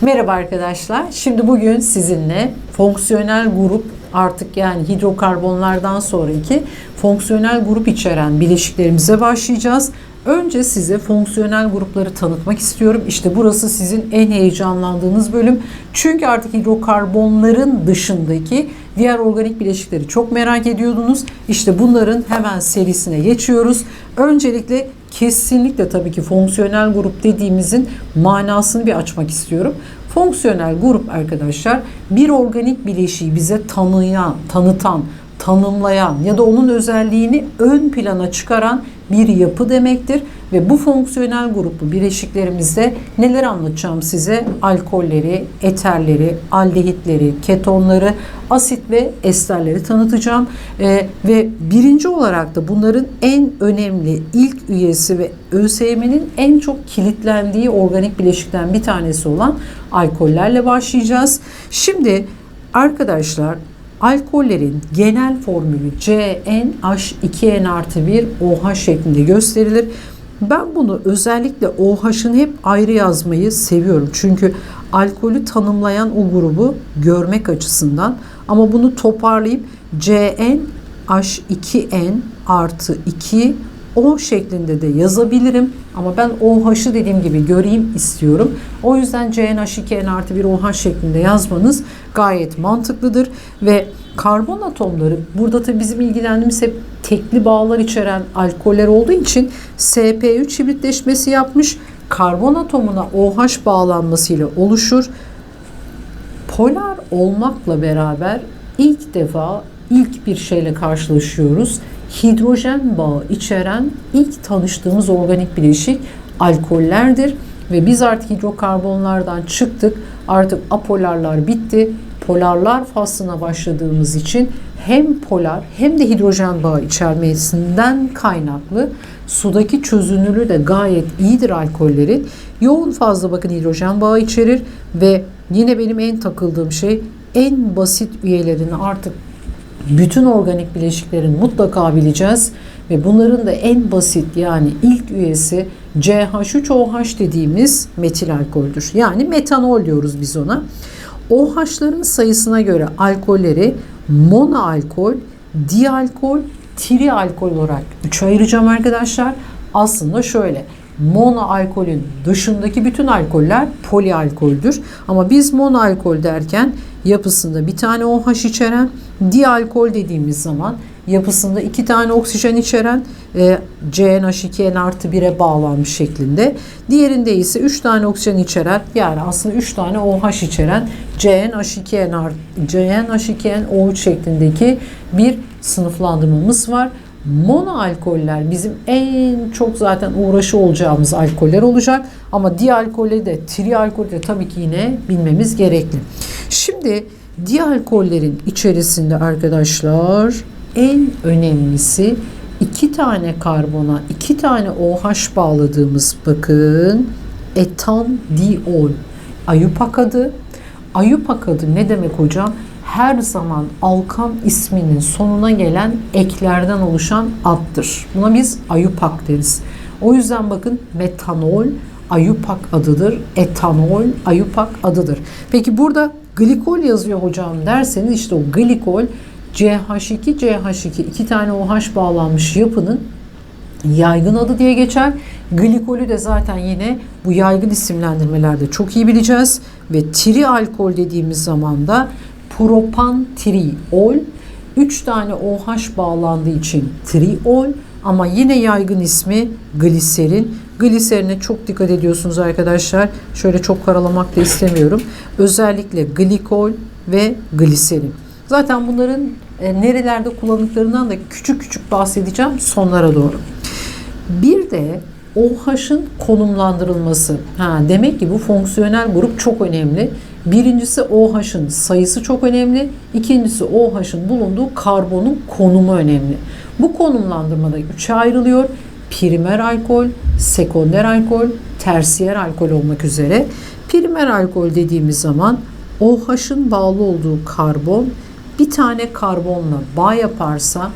Merhaba arkadaşlar. Şimdi bugün sizinle fonksiyonel grup artık yani hidrokarbonlardan sonraki fonksiyonel grup içeren bileşiklerimize başlayacağız. Önce size fonksiyonel grupları tanıtmak istiyorum. İşte burası sizin en heyecanlandığınız bölüm. Çünkü artık hidrokarbonların dışındaki diğer organik bileşikleri çok merak ediyordunuz. İşte bunların hemen serisine geçiyoruz. Öncelikle kesinlikle tabii ki fonksiyonel grup dediğimizin manasını bir açmak istiyorum. Fonksiyonel grup arkadaşlar bir organik bileşiği bize tanıyan, tanıtan, tanımlayan ya da onun özelliğini ön plana çıkaran bir yapı demektir. Ve bu fonksiyonel gruplu bileşiklerimizde neler anlatacağım size? Alkolleri, eterleri, aldehitleri, ketonları, asit ve esterleri tanıtacağım. Ee, ve birinci olarak da bunların en önemli ilk üyesi ve ÖSYM'nin en çok kilitlendiği organik bileşikten bir tanesi olan alkollerle başlayacağız. Şimdi arkadaşlar Alkollerin genel formülü CnH2n artı 1 OH şeklinde gösterilir. Ben bunu özellikle OH'ın hep ayrı yazmayı seviyorum. Çünkü alkolü tanımlayan o grubu görmek açısından. Ama bunu toparlayıp CnH2n artı 2 O şeklinde de yazabilirim. Ama ben OH'ı dediğim gibi göreyim istiyorum. O yüzden CnH2n artı 1 OH şeklinde yazmanız gayet mantıklıdır. Ve karbon atomları burada tabii bizim ilgilendiğimiz hep tekli bağlar içeren alkoller olduğu için sp3 hibritleşmesi yapmış. Karbon atomuna OH bağlanmasıyla oluşur. Polar olmakla beraber ilk defa ilk bir şeyle karşılaşıyoruz. Hidrojen bağı içeren ilk tanıştığımız organik bileşik alkollerdir ve biz artık hidrokarbonlardan çıktık. Artık apolarlar bitti. Polarlar faslına başladığımız için hem polar hem de hidrojen bağı içermesinden kaynaklı sudaki çözünürlüğü de gayet iyidir alkollerin. Yoğun fazla bakın hidrojen bağı içerir ve yine benim en takıldığım şey en basit üyelerini artık bütün organik bileşiklerin mutlaka bileceğiz ve bunların da en basit yani ilk üyesi CH3OH dediğimiz metil alkoldür. Yani metanol diyoruz biz ona. OH'ların sayısına göre alkolleri monoalkol, dialkol, trialkol olarak üçe ayıracağım arkadaşlar. Aslında şöyle monoalkolün dışındaki bütün alkoller polialkoldür. Ama biz monoalkol derken yapısında bir tane OH içeren, dialkol dediğimiz zaman yapısında iki tane oksijen içeren e, CnH2n artı 1'e bağlanmış şeklinde. Diğerinde ise 3 tane oksijen içeren yani aslında 3 tane OH içeren CnH2n artı CnH2n OH şeklindeki bir sınıflandırmamız var. Mono alkoller bizim en çok zaten uğraşı olacağımız alkoller olacak. Ama dialkolleri de trialkolleri de tabii ki yine bilmemiz gerekli. Şimdi dialkollerin içerisinde arkadaşlar en önemlisi iki tane karbona iki tane OH bağladığımız bakın etan diol ayupak adı. Ayupak adı ne demek hocam? her zaman alkan isminin sonuna gelen eklerden oluşan addır. Buna biz ayupak deriz. O yüzden bakın metanol ayupak adıdır. Etanol ayupak adıdır. Peki burada glikol yazıyor hocam derseniz işte o glikol CH2 CH2 iki tane OH bağlanmış yapının yaygın adı diye geçer. Glikolü de zaten yine bu yaygın isimlendirmelerde çok iyi bileceğiz ve trialkol dediğimiz zaman da propan triol 3 tane OH bağlandığı için triol ama yine yaygın ismi gliserin. Gliserine çok dikkat ediyorsunuz arkadaşlar. Şöyle çok karalamak da istemiyorum. Özellikle glikol ve gliserin. Zaten bunların e, nerelerde kullandıklarından da küçük küçük bahsedeceğim sonlara doğru. Bir de OH'ın konumlandırılması. Ha, demek ki bu fonksiyonel grup çok önemli. Birincisi OH'ın sayısı çok önemli. İkincisi OH'ın bulunduğu karbonun konumu önemli. Bu konumlandırmada üçe ayrılıyor. Primer alkol, sekonder alkol, tersiyer alkol olmak üzere. Primer alkol dediğimiz zaman OH'ın bağlı olduğu karbon bir tane karbonla bağ yaparsa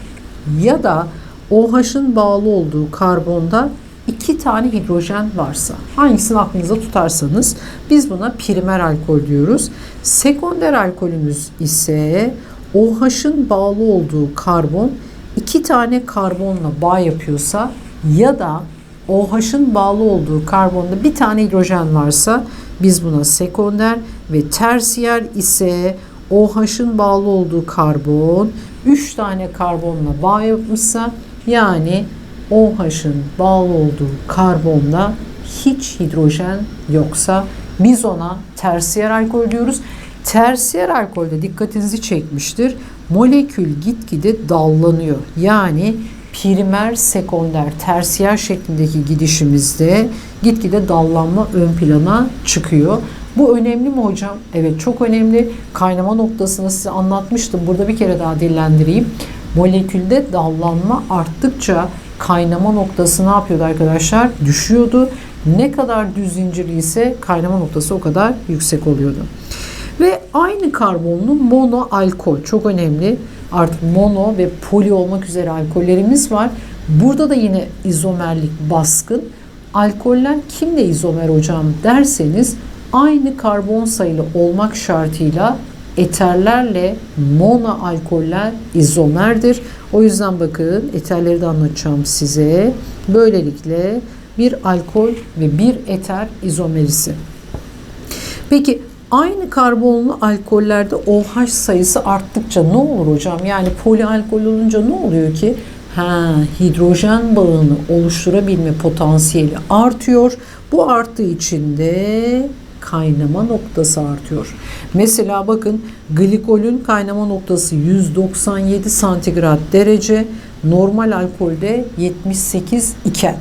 ya da OH'ın bağlı olduğu karbonda iki tane hidrojen varsa hangisini aklınıza tutarsanız biz buna primer alkol diyoruz. Sekonder alkolümüz ise OH'ın bağlı olduğu karbon iki tane karbonla bağ yapıyorsa ya da OH'ın bağlı olduğu karbonda bir tane hidrojen varsa biz buna sekonder ve tersiyer ise OH'ın bağlı olduğu karbon 3 tane karbonla bağ yapmışsa yani OH'ın bağlı olduğu karbonda hiç hidrojen yoksa biz ona tersiyer alkol diyoruz. Tersiyer alkolde dikkatinizi çekmiştir. Molekül gitgide dallanıyor. Yani primer, sekonder, tersiyer şeklindeki gidişimizde gitgide dallanma ön plana çıkıyor. Bu önemli mi hocam? Evet çok önemli. Kaynama noktasını size anlatmıştım. Burada bir kere daha dillendireyim. Molekülde dallanma arttıkça kaynama noktası ne yapıyordu arkadaşlar? Düşüyordu. Ne kadar düz zincirli ise kaynama noktası o kadar yüksek oluyordu. Ve aynı karbonlu mono alkol çok önemli. Artık mono ve poli olmak üzere alkollerimiz var. Burada da yine izomerlik baskın. Alkoller kimle izomer hocam derseniz aynı karbon sayılı olmak şartıyla eterlerle mono alkoller izomerdir. O yüzden bakın eterleri de anlatacağım size. Böylelikle bir alkol ve bir eter izomerisi. Peki aynı karbonlu alkollerde OH sayısı arttıkça ne olur hocam? Yani polialkol olunca ne oluyor ki? Ha, hidrojen bağını oluşturabilme potansiyeli artıyor. Bu arttığı için de kaynama noktası artıyor. Mesela bakın glikolün kaynama noktası 197 santigrat derece, normal alkolde 78 iken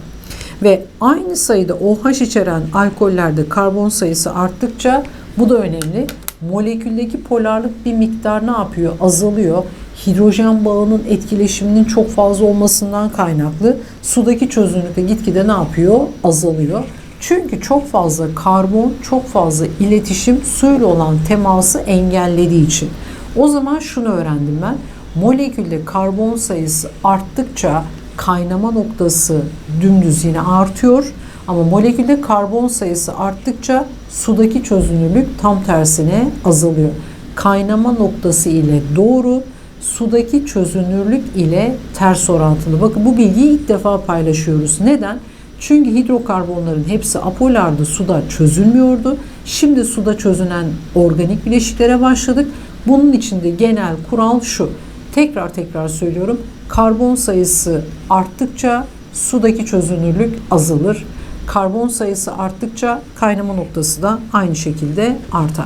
ve aynı sayıda OH içeren alkollerde karbon sayısı arttıkça bu da önemli. Moleküldeki polarlık bir miktar ne yapıyor? Azalıyor. Hidrojen bağının etkileşiminin çok fazla olmasından kaynaklı sudaki çözünürlük de gitgide ne yapıyor? Azalıyor. Çünkü çok fazla karbon, çok fazla iletişim suyla olan teması engellediği için. O zaman şunu öğrendim ben. Molekülde karbon sayısı arttıkça kaynama noktası dümdüz yine artıyor. Ama molekülde karbon sayısı arttıkça sudaki çözünürlük tam tersine azalıyor. Kaynama noktası ile doğru, sudaki çözünürlük ile ters orantılı. Bakın bu bilgiyi ilk defa paylaşıyoruz. Neden? Çünkü hidrokarbonların hepsi apolardı, suda çözülmüyordu. Şimdi suda çözünen organik bileşiklere başladık. Bunun içinde genel kural şu. Tekrar tekrar söylüyorum. Karbon sayısı arttıkça sudaki çözünürlük azalır. Karbon sayısı arttıkça kaynama noktası da aynı şekilde artar.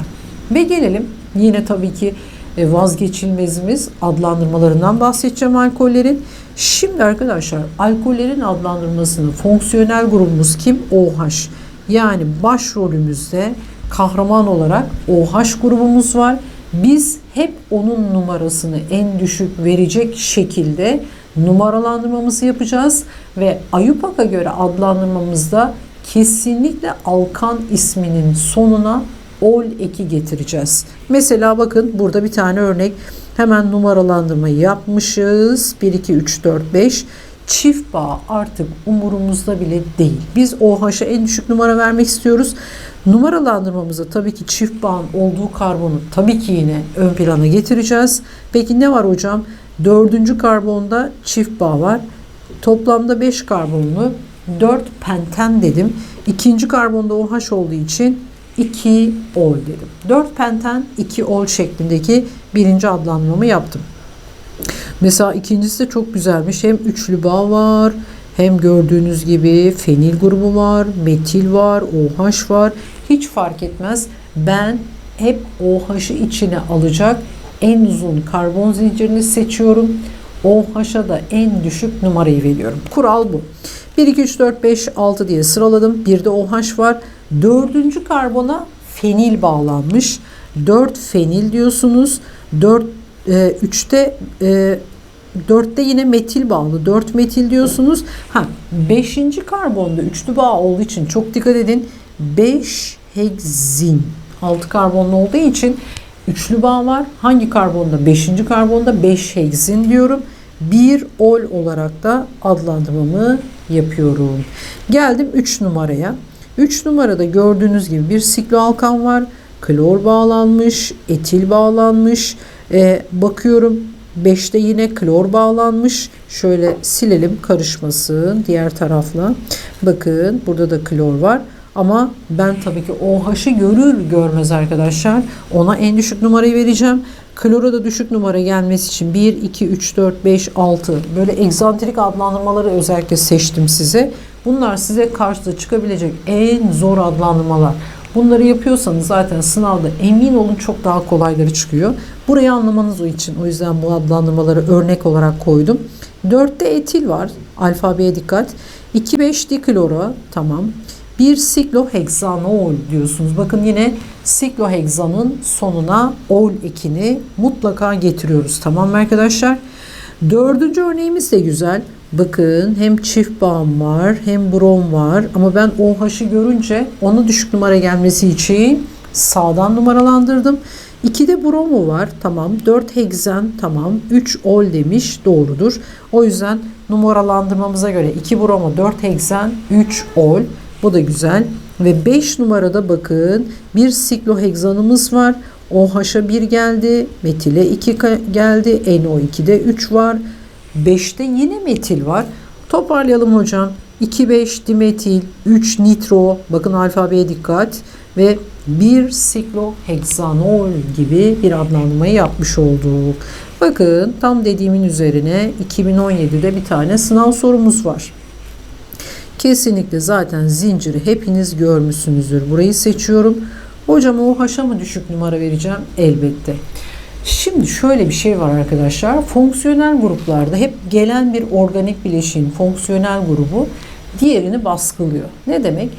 Ve gelelim yine tabii ki e, vazgeçilmezimiz adlandırmalarından bahsedeceğim alkollerin. Şimdi arkadaşlar alkollerin adlandırmasını fonksiyonel grubumuz kim? OH. Yani başrolümüzde kahraman olarak OH grubumuz var. Biz hep onun numarasını en düşük verecek şekilde numaralandırmamızı yapacağız ve Ayupak'a göre adlandırmamızda kesinlikle Alkan isminin sonuna ol eki getireceğiz. Mesela bakın burada bir tane örnek hemen numaralandırmayı yapmışız. 1, 2, 3, 4, 5 çift bağ artık umurumuzda bile değil. Biz OH'a en düşük numara vermek istiyoruz. Numaralandırmamızda tabii ki çift bağın olduğu karbonu tabii ki yine ön plana getireceğiz. Peki ne var hocam? Dördüncü karbonda çift bağ var. Toplamda 5 karbonlu 4 penten dedim. İkinci karbonda OH olduğu için 2 ol dedim. 4 penten 2 ol şeklindeki birinci adlandırmamı yaptım. Mesela ikincisi de çok güzelmiş. Hem üçlü bağ var hem gördüğünüz gibi fenil grubu var, metil var, OH var. Hiç fark etmez. Ben hep OH'ı içine alacak en uzun karbon zincirini seçiyorum. OH'a da en düşük numarayı veriyorum. Kural bu. 1, 2, 3, 4, 5, 6 diye sıraladım. Bir de OH var. Dördüncü karbona fenil bağlanmış. 4 fenil diyorsunuz. 4 e, 3'te e, 4'te yine metil bağlı. 4 metil diyorsunuz. Ha 5. karbonda üçlü bağ olduğu için çok dikkat edin. 5 heksin. 6 karbonlu olduğu için üçlü bağ var. Hangi karbonda? 5. karbonda 5 heksin diyorum. Bir ol olarak da adlandırmamı yapıyorum. Geldim 3 numaraya. 3 numarada gördüğünüz gibi bir sikloalkan var. Klor bağlanmış, etil bağlanmış. Ee, bakıyorum 5'te yine klor bağlanmış. Şöyle silelim karışmasın diğer tarafla. Bakın burada da klor var. Ama ben tabii ki OH'ı görür görmez arkadaşlar ona en düşük numarayı vereceğim. Klora da düşük numara gelmesi için 1, 2, 3, 4, 5, 6 böyle egzantrik adlandırmaları özellikle seçtim size. Bunlar size karşıda çıkabilecek en zor adlandırmalar. Bunları yapıyorsanız zaten sınavda emin olun çok daha kolayları çıkıyor. Burayı anlamanız için. O yüzden bu adlandırmaları örnek olarak koydum. 4'te etil var. Alfabeye dikkat. 2,5 diklora tamam. Bir sikloheksanol diyorsunuz. Bakın yine sikloheksanın sonuna ol ekini mutlaka getiriyoruz. Tamam mı arkadaşlar? Dördüncü örneğimiz de güzel. Bakın hem çift bağım var hem brom var ama ben OH'ı görünce ona düşük numara gelmesi için sağdan numaralandırdım. 2'de bromo var tamam 4 heksen tamam 3 ol demiş doğrudur. O yüzden numaralandırmamıza göre 2 bromo 4 heksen 3 ol bu da güzel. Ve 5 numarada bakın bir sikloheksanımız var. OH'a 1 geldi. Metile 2 geldi. NO2'de 3 var. 5'te yine metil var. Toparlayalım hocam. 2,5 dimetil, 3 nitro, bakın alfabeye dikkat ve 1 sikloheksanol gibi bir adlandırmayı yapmış olduk. Bakın tam dediğimin üzerine 2017'de bir tane sınav sorumuz var. Kesinlikle zaten zinciri hepiniz görmüşsünüzdür. Burayı seçiyorum. Hocam o haşa mı düşük numara vereceğim? Elbette. Şimdi şöyle bir şey var arkadaşlar. Fonksiyonel gruplarda hep gelen bir organik bileşiğin fonksiyonel grubu diğerini baskılıyor. Ne demek?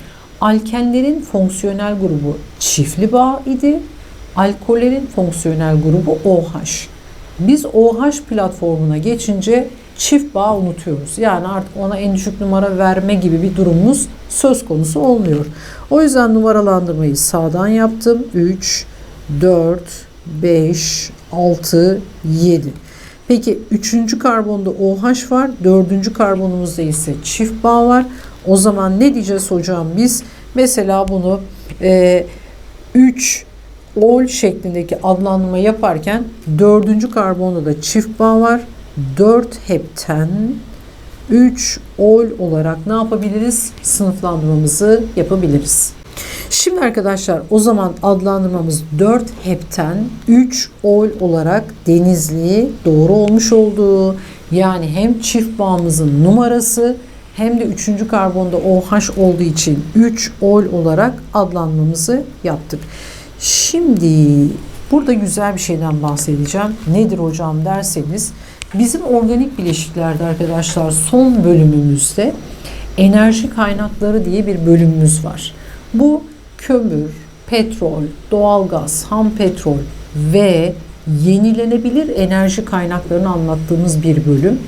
Alkenlerin fonksiyonel grubu çiftli bağ idi. Alkollerin fonksiyonel grubu OH. Biz OH platformuna geçince çift bağ unutuyoruz. Yani artık ona en düşük numara verme gibi bir durumumuz söz konusu olmuyor. O yüzden numaralandırmayı sağdan yaptım. 3, 4, 5, 6, 7. Peki 3. karbonda OH var. 4. karbonumuzda ise çift bağ var. O zaman ne diyeceğiz hocam biz? Mesela bunu e, 3 ol şeklindeki adlandırma yaparken 4. karbonda da çift bağ var. 4 hepten 3 ol olarak ne yapabiliriz? Sınıflandırmamızı yapabiliriz. Şimdi arkadaşlar o zaman adlandırmamız 4 hepten 3 ol olarak denizli doğru olmuş oldu. Yani hem çift bağımızın numarası hem de 3. karbonda OH olduğu için 3 ol olarak adlandırmamızı yaptık. Şimdi burada güzel bir şeyden bahsedeceğim. Nedir hocam derseniz bizim organik bileşiklerde arkadaşlar son bölümümüzde enerji kaynakları diye bir bölümümüz var. Bu kömür, petrol, doğalgaz, ham petrol ve yenilenebilir enerji kaynaklarını anlattığımız bir bölüm.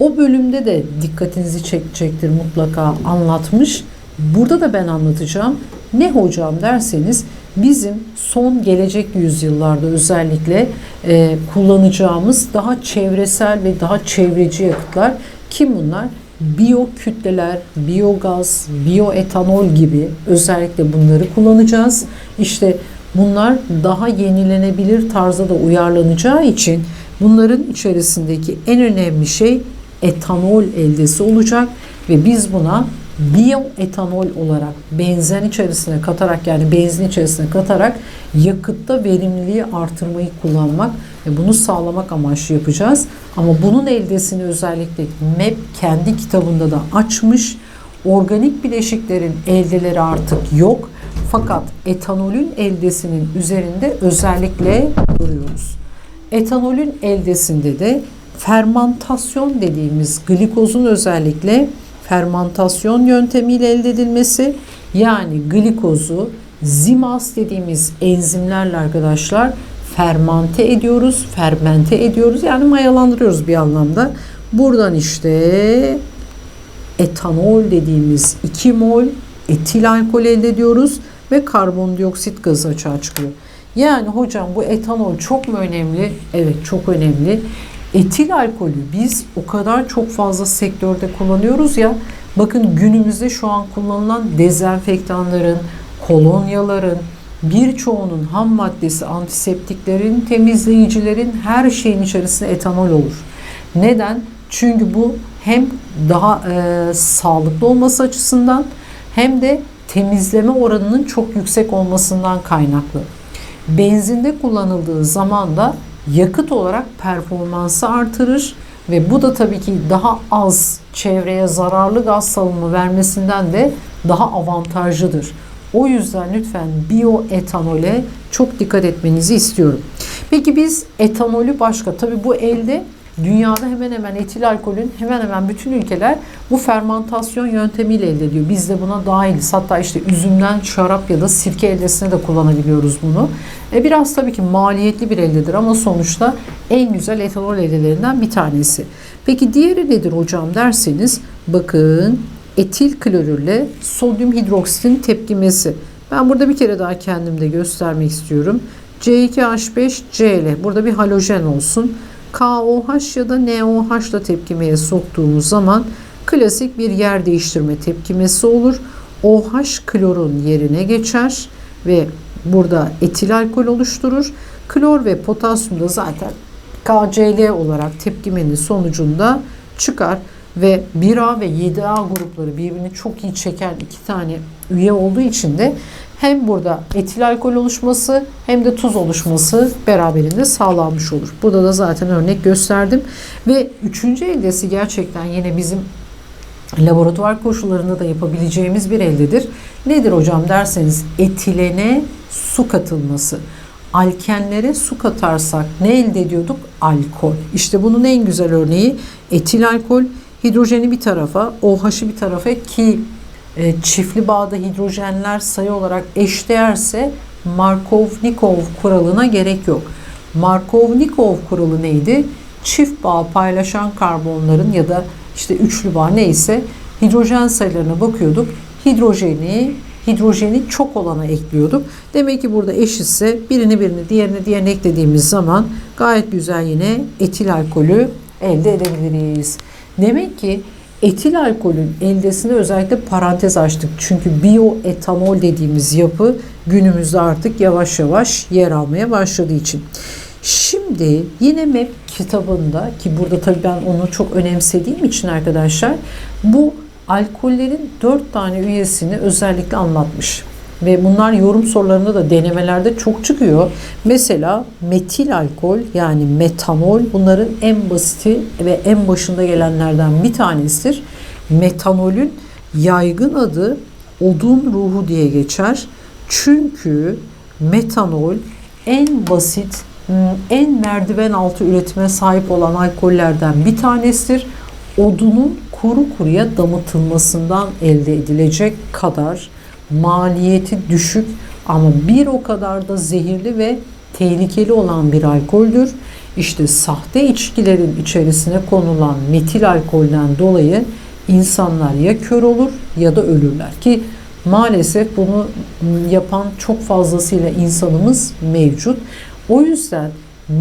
O bölümde de dikkatinizi çekecektir mutlaka anlatmış. Burada da ben anlatacağım. Ne hocam derseniz bizim son gelecek yüzyıllarda özellikle e, kullanacağımız daha çevresel ve daha çevreci yakıtlar kim bunlar? Biyo kütleler, biyogaz, bioetanol gibi özellikle bunları kullanacağız. İşte bunlar daha yenilenebilir tarzda da uyarlanacağı için bunların içerisindeki en önemli şey etanol eldesi olacak ve biz buna bioetanol olarak benzen içerisine katarak yani benzin içerisine katarak yakıtta verimliliği artırmayı kullanmak ve bunu sağlamak amaçlı yapacağız. Ama bunun eldesini özellikle MEP kendi kitabında da açmış. Organik bileşiklerin eldeleri artık yok. Fakat etanolün eldesinin üzerinde özellikle duruyoruz. Etanolün eldesinde de fermantasyon dediğimiz glikozun özellikle fermantasyon yöntemiyle elde edilmesi yani glikozu zimaz dediğimiz enzimlerle arkadaşlar fermante ediyoruz, fermente ediyoruz yani mayalandırıyoruz bir anlamda. Buradan işte etanol dediğimiz 2 mol etil alkol elde ediyoruz ve karbondioksit gazı açığa çıkıyor. Yani hocam bu etanol çok mu önemli? Evet çok önemli. Etil alkolü biz o kadar çok fazla sektörde kullanıyoruz ya Bakın günümüzde şu an kullanılan dezenfektanların, kolonyaların birçoğunun ham maddesi antiseptiklerin, temizleyicilerin her şeyin içerisinde etanol olur. Neden? Çünkü bu hem daha e, sağlıklı olması açısından hem de temizleme oranının çok yüksek olmasından kaynaklı. Benzinde kullanıldığı zaman da yakıt olarak performansı artırır ve bu da tabii ki daha az çevreye zararlı gaz salımı vermesinden de daha avantajlıdır. O yüzden lütfen bioetanole çok dikkat etmenizi istiyorum. Peki biz etanolü başka, tabii bu elde Dünyada hemen hemen etil alkolün hemen hemen bütün ülkeler bu fermantasyon yöntemiyle elde ediyor. Biz de buna dahiliz. Hatta işte üzümden şarap ya da sirke eldesine de kullanabiliyoruz bunu. E biraz tabii ki maliyetli bir eldedir ama sonuçta en güzel etanol eldelerinden bir tanesi. Peki diğeri nedir hocam derseniz bakın etil klorürle sodyum hidroksitin tepkimesi. Ben burada bir kere daha kendimde göstermek istiyorum. C2H5Cl burada bir halojen olsun. KOH ya da NOH ile tepkimeye soktuğumuz zaman klasik bir yer değiştirme tepkimesi olur. OH klorun yerine geçer ve burada etil alkol oluşturur. Klor ve potasyum da zaten KCl olarak tepkimenin sonucunda çıkar ve 1A ve 7A grupları birbirini çok iyi çeken iki tane üye olduğu için de hem burada etil alkol oluşması hem de tuz oluşması beraberinde sağlanmış olur. Burada da zaten örnek gösterdim. Ve üçüncü eldesi gerçekten yine bizim laboratuvar koşullarında da yapabileceğimiz bir eldedir. Nedir hocam derseniz etilene su katılması. Alkenlere su katarsak ne elde ediyorduk? Alkol. İşte bunun en güzel örneği etil alkol. Hidrojeni bir tarafa, OH'ı bir tarafa ki e, çiftli bağda hidrojenler sayı olarak eşdeğerse Markov-Nikov kuralına gerek yok. Markov-Nikov kuralı neydi? Çift bağ paylaşan karbonların ya da işte üçlü bağ neyse hidrojen sayılarına bakıyorduk. Hidrojeni hidrojeni çok olana ekliyorduk. Demek ki burada eşitse birini birini diğerini diğerini eklediğimiz zaman gayet güzel yine etil alkolü elde edebiliriz. Demek ki etil alkolün eldesine özellikle parantez açtık. Çünkü bioetanol dediğimiz yapı günümüzde artık yavaş yavaş yer almaya başladığı için. Şimdi yine MEP kitabında ki burada tabii ben onu çok önemsediğim için arkadaşlar bu alkollerin dört tane üyesini özellikle anlatmış. Ve bunlar yorum sorularında da denemelerde çok çıkıyor. Mesela metil alkol yani metanol bunların en basiti ve en başında gelenlerden bir tanesidir. Metanolün yaygın adı odun ruhu diye geçer. Çünkü metanol en basit, en merdiven altı üretime sahip olan alkollerden bir tanesidir. Odunun kuru kuruya damıtılmasından elde edilecek kadar maliyeti düşük ama bir o kadar da zehirli ve tehlikeli olan bir alkoldür. İşte sahte içkilerin içerisine konulan metil alkolden dolayı insanlar ya kör olur ya da ölürler ki maalesef bunu yapan çok fazlasıyla insanımız mevcut. O yüzden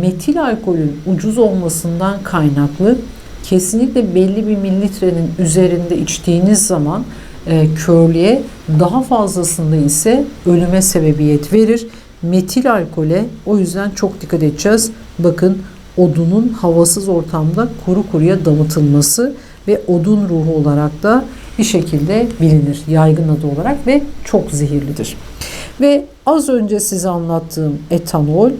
metil alkolün ucuz olmasından kaynaklı kesinlikle belli bir mililitrenin üzerinde içtiğiniz zaman e, körlüğe daha fazlasında ise ölüme sebebiyet verir. Metil alkole o yüzden çok dikkat edeceğiz. Bakın odunun havasız ortamda kuru kuruya damıtılması ve odun ruhu olarak da bir şekilde bilinir yaygın adı olarak ve çok zehirlidir. Ve az önce size anlattığım etanol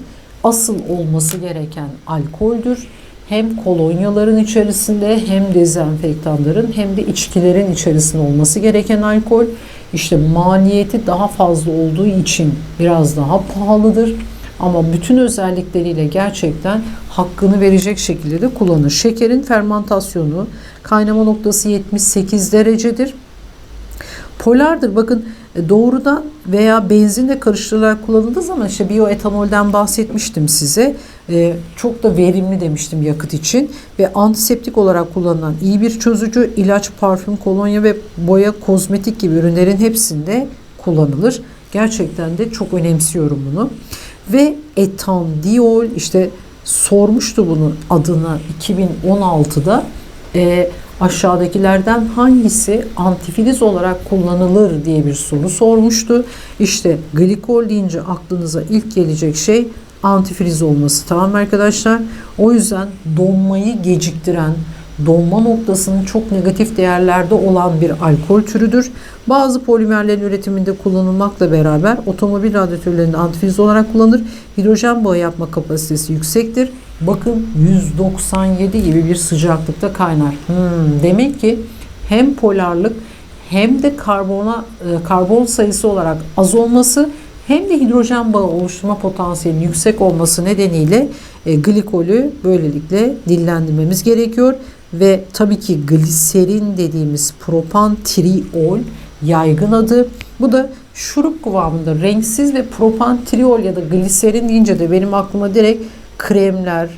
asıl olması gereken alkoldür hem kolonyaların içerisinde hem dezenfektanların hem de içkilerin içerisinde olması gereken alkol. İşte maliyeti daha fazla olduğu için biraz daha pahalıdır. Ama bütün özellikleriyle gerçekten hakkını verecek şekilde de kullanır. Şekerin fermentasyonu kaynama noktası 78 derecedir. Polardır. Bakın doğrudan veya benzinle karıştırılarak kullanıldığı zaman işte bioetanolden bahsetmiştim size. Ee, çok da verimli demiştim yakıt için ve antiseptik olarak kullanılan iyi bir çözücü ilaç, parfüm, kolonya ve boya, kozmetik gibi ürünlerin hepsinde kullanılır. Gerçekten de çok önemsiyorum bunu. Ve etandiol işte sormuştu bunu adına 2016'da. Ee, aşağıdakilerden hangisi antifriz olarak kullanılır diye bir soru sormuştu. İşte glikol deyince aklınıza ilk gelecek şey antifriz olması. Tamam arkadaşlar? O yüzden donmayı geciktiren, donma noktasının çok negatif değerlerde olan bir alkol türüdür. Bazı polimerlerin üretiminde kullanılmakla beraber otomobil radyatörlerinde antifriz olarak kullanılır. Hidrojen bağı yapma kapasitesi yüksektir. Bakın 197 gibi bir sıcaklıkta kaynar. Hmm, demek ki hem polarlık hem de karbona e, karbon sayısı olarak az olması hem de hidrojen bağı oluşturma potansiyelinin yüksek olması nedeniyle e, glikolü böylelikle dillendirmemiz gerekiyor ve tabii ki gliserin dediğimiz propan triol yaygın adı. Bu da şurup kıvamında renksiz ve propan triol ya da gliserin deyince de benim aklıma direkt kremler,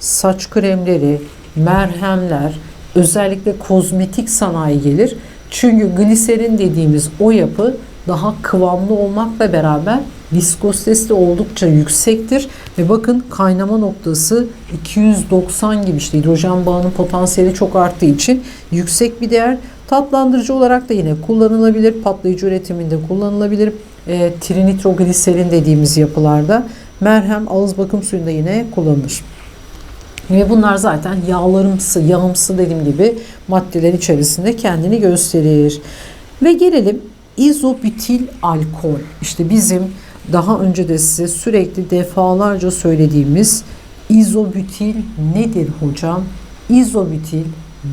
saç kremleri, merhemler, özellikle kozmetik sanayi gelir. Çünkü gliserin dediğimiz o yapı daha kıvamlı olmakla beraber viskozitesi de oldukça yüksektir. Ve bakın kaynama noktası 290 gibi işte hidrojen bağının potansiyeli çok arttığı için yüksek bir değer. Tatlandırıcı olarak da yine kullanılabilir. Patlayıcı üretiminde kullanılabilir. E, trinitrogliserin dediğimiz yapılarda merhem ağız bakım suyunda yine kullanılır. Ve bunlar zaten yağlarımsı, yağımsı dediğim gibi maddeler içerisinde kendini gösterir. Ve gelelim izobutil alkol. İşte bizim daha önce de size sürekli defalarca söylediğimiz izobutil nedir hocam? İzobutil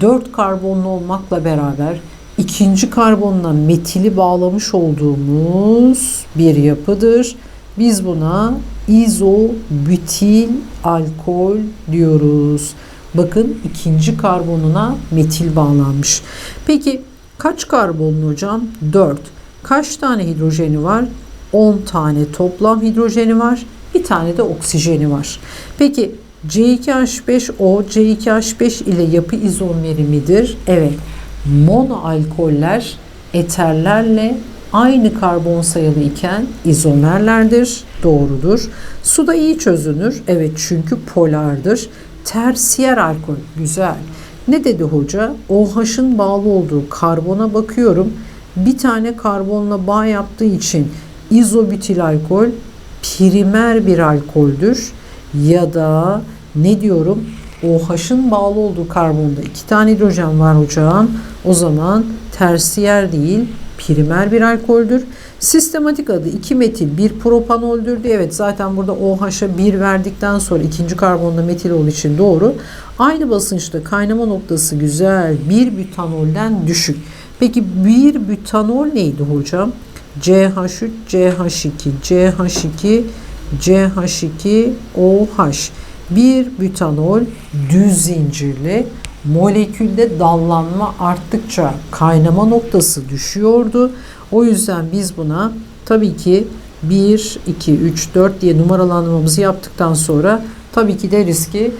4 karbonlu olmakla beraber ikinci karbonla metili bağlamış olduğumuz bir yapıdır. Biz buna izobutil alkol diyoruz. Bakın ikinci karbonuna metil bağlanmış. Peki kaç karbonlu hocam? 4. Kaç tane hidrojeni var? 10 tane toplam hidrojeni var. Bir tane de oksijeni var. Peki C2H5O C2H5 ile yapı izomeri midir? Evet. Mono alkoller eterlerle aynı karbon sayılı iken izomerlerdir. Doğrudur. Suda iyi çözünür. Evet çünkü polardır. Tersiyer alkol. Güzel. Ne dedi hoca? OH'ın bağlı olduğu karbona bakıyorum. Bir tane karbonla bağ yaptığı için izobutil alkol primer bir alkoldür. Ya da ne diyorum? OH'ın bağlı olduğu karbonda iki tane hidrojen var hocam. O zaman tersiyer değil primer bir alkoldür. Sistematik adı 2 metil 1 propanoldür diye. Evet zaten burada OH'a 1 verdikten sonra ikinci karbonda metil olduğu için doğru. Aynı basınçta kaynama noktası güzel. 1 butanolden düşük. Peki 1 butanol neydi hocam? CH3, CH2, CH2, CH2, OH. 1 butanol düz zincirli molekülde dallanma arttıkça kaynama noktası düşüyordu. O yüzden biz buna tabii ki 1, 2, 3, 4 diye numaralandırmamızı yaptıktan sonra tabii ki deriz ki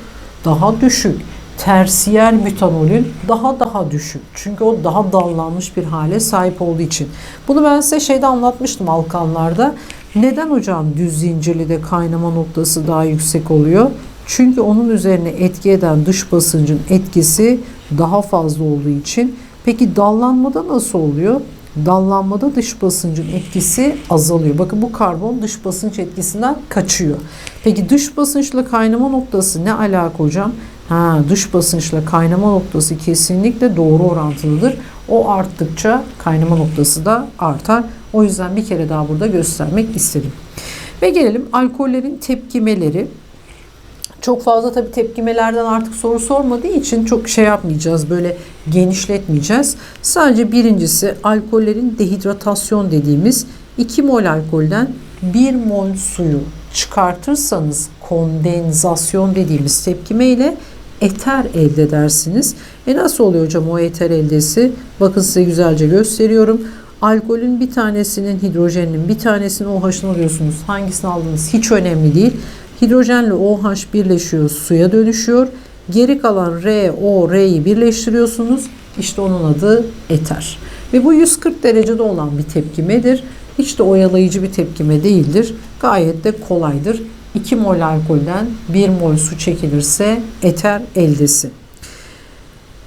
daha düşük. Tersiyer butanolün daha daha düşük. Çünkü o daha dallanmış bir hale sahip olduğu için. Bunu ben size şeyde anlatmıştım alkanlarda. Neden hocam düz zincirli de kaynama noktası daha yüksek oluyor? Çünkü onun üzerine etki eden dış basıncın etkisi daha fazla olduğu için. Peki dallanmada nasıl oluyor? Dallanmada dış basıncın etkisi azalıyor. Bakın bu karbon dış basınç etkisinden kaçıyor. Peki dış basınçla kaynama noktası ne alaka hocam? Ha, dış basınçla kaynama noktası kesinlikle doğru orantılıdır. O arttıkça kaynama noktası da artar. O yüzden bir kere daha burada göstermek istedim. Ve gelelim alkollerin tepkimeleri. Çok fazla tabii tepkimelerden artık soru sormadığı için çok şey yapmayacağız. Böyle genişletmeyeceğiz. Sadece birincisi alkollerin dehidratasyon dediğimiz 2 mol alkolden 1 mol suyu çıkartırsanız kondensasyon dediğimiz tepkime ile eter elde edersiniz. E nasıl oluyor hocam o eter eldesi? Bakın size güzelce gösteriyorum. Alkolün bir tanesinin hidrojeninin bir tanesinin OH'ını alıyorsunuz. Hangisini aldınız hiç önemli değil. Hidrojenle OH birleşiyor, suya dönüşüyor. Geri kalan R, O, R'yi birleştiriyorsunuz. İşte onun adı eter. Ve bu 140 derecede olan bir tepkimedir. Hiç de oyalayıcı bir tepkime değildir. Gayet de kolaydır. 2 mol alkolden 1 mol su çekilirse eter eldesi.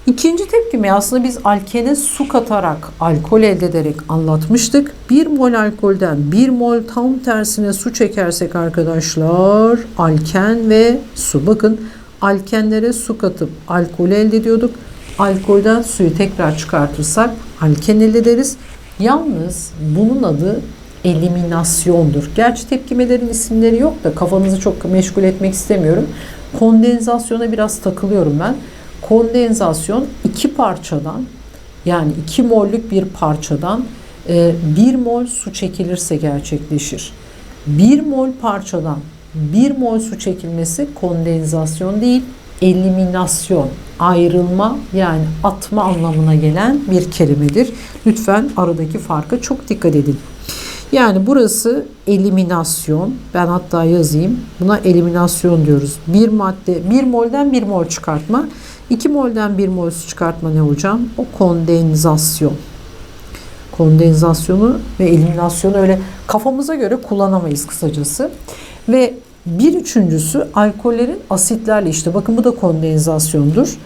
İkinci tepkimi aslında biz alkene su katarak alkol elde ederek anlatmıştık. 1 mol alkolden 1 mol tam tersine su çekersek arkadaşlar alken ve su. Bakın alkenlere su katıp alkol elde ediyorduk. Alkolden suyu tekrar çıkartırsak alken elde ederiz. Yalnız bunun adı eliminasyondur. Gerçi tepkimelerin isimleri yok da kafanızı çok meşgul etmek istemiyorum. Kondensasyona biraz takılıyorum ben. Kondensasyon iki parçadan yani 2 mollük bir parçadan 1 mol su çekilirse gerçekleşir. 1 mol parçadan 1 mol su çekilmesi kondensasyon değil, eliminasyon, ayrılma yani atma anlamına gelen bir kelimedir. Lütfen aradaki farka çok dikkat edin. Yani burası eliminasyon. Ben hatta yazayım. Buna eliminasyon diyoruz. Bir madde, bir molden bir mol çıkartma. 2 molden 1 mol su çıkartma ne hocam? O kondensasyon. Kondensasyonu ve eliminasyonu öyle kafamıza göre kullanamayız kısacası. Ve bir üçüncüsü alkollerin asitlerle işte bakın bu da kondensasyondur.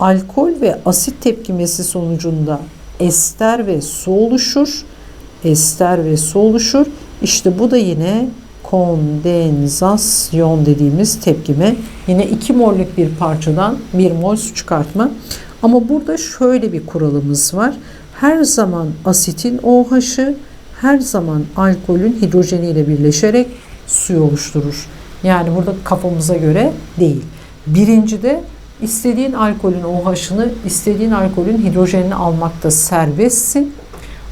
Alkol ve asit tepkimesi sonucunda ester ve su oluşur. Ester ve su oluşur. İşte bu da yine kondensasyon dediğimiz tepkime. Yine 2 mollük bir parçadan 1 mol su çıkartma. Ama burada şöyle bir kuralımız var. Her zaman asitin OH'ı her zaman alkolün hidrojeniyle birleşerek suyu oluşturur. Yani burada kafamıza göre değil. Birincide istediğin alkolün OH'ını, istediğin alkolün hidrojenini almakta serbestsin.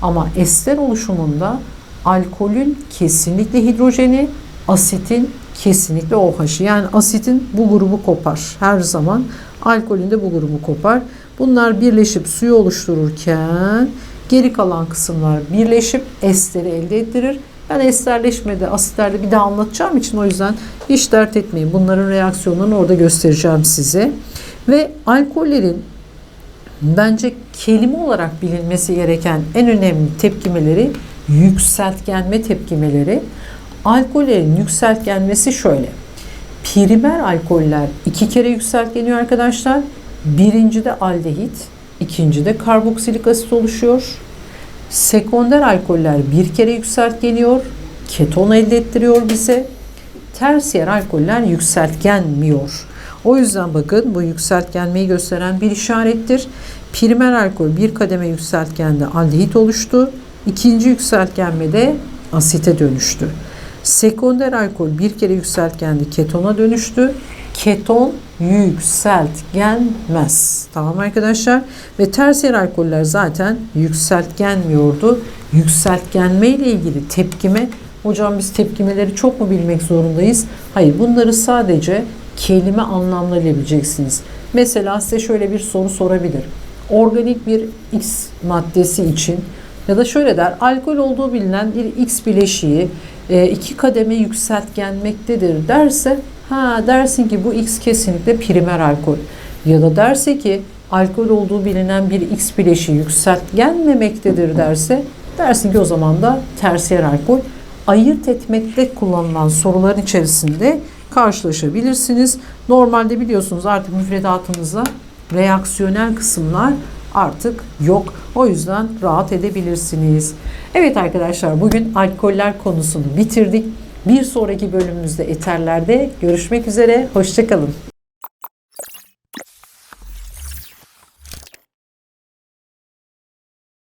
Ama ester oluşumunda alkolün kesinlikle hidrojeni, asitin kesinlikle OH'ı. Yani asitin bu grubu kopar her zaman. Alkolün de bu grubu kopar. Bunlar birleşip suyu oluştururken geri kalan kısımlar birleşip esteri elde ettirir. Ben esterleşmede, asitlerde bir daha anlatacağım için o yüzden hiç dert etmeyin. Bunların reaksiyonlarını orada göstereceğim size. Ve alkollerin bence kelime olarak bilinmesi gereken en önemli tepkimeleri yükseltgenme tepkimeleri. Alkollerin yükseltgenmesi şöyle. Primer alkoller iki kere yükseltgeniyor arkadaşlar. Birincide aldehit, ikincide karboksilik asit oluşuyor. Sekonder alkoller bir kere yükseltgeniyor. Keton elde ettiriyor bize. Tersiyer alkoller yükseltgenmiyor. O yüzden bakın bu yükseltgenmeyi gösteren bir işarettir. Primer alkol bir kademe yükseltgende aldehit oluştu. İkinci yükseltgenmede asite dönüştü. Sekonder alkol bir kere yükseltgende ketona dönüştü. Keton yükseltgenmez. Tamam arkadaşlar. Ve tersiyer alkoller zaten yükseltgenmiyordu. Yükseltgenme ile ilgili tepkime hocam biz tepkimeleri çok mu bilmek zorundayız? Hayır bunları sadece kelime anlamlarıyla bileceksiniz. Mesela size şöyle bir soru sorabilir. Organik bir X maddesi için ya da şöyle der, alkol olduğu bilinen bir X bileşiği e, iki kademe yükseltgenmektedir derse, ha dersin ki bu X kesinlikle primer alkol. Ya da derse ki alkol olduğu bilinen bir X bileşiği yükseltgenmemektedir derse, dersin ki o zaman da tersiyer alkol. Ayırt etmekte kullanılan soruların içerisinde karşılaşabilirsiniz. Normalde biliyorsunuz artık müfredatımızda reaksiyonel kısımlar artık yok. O yüzden rahat edebilirsiniz. Evet arkadaşlar bugün alkoller konusunu bitirdik. Bir sonraki bölümümüzde eterlerde görüşmek üzere. Hoşçakalın.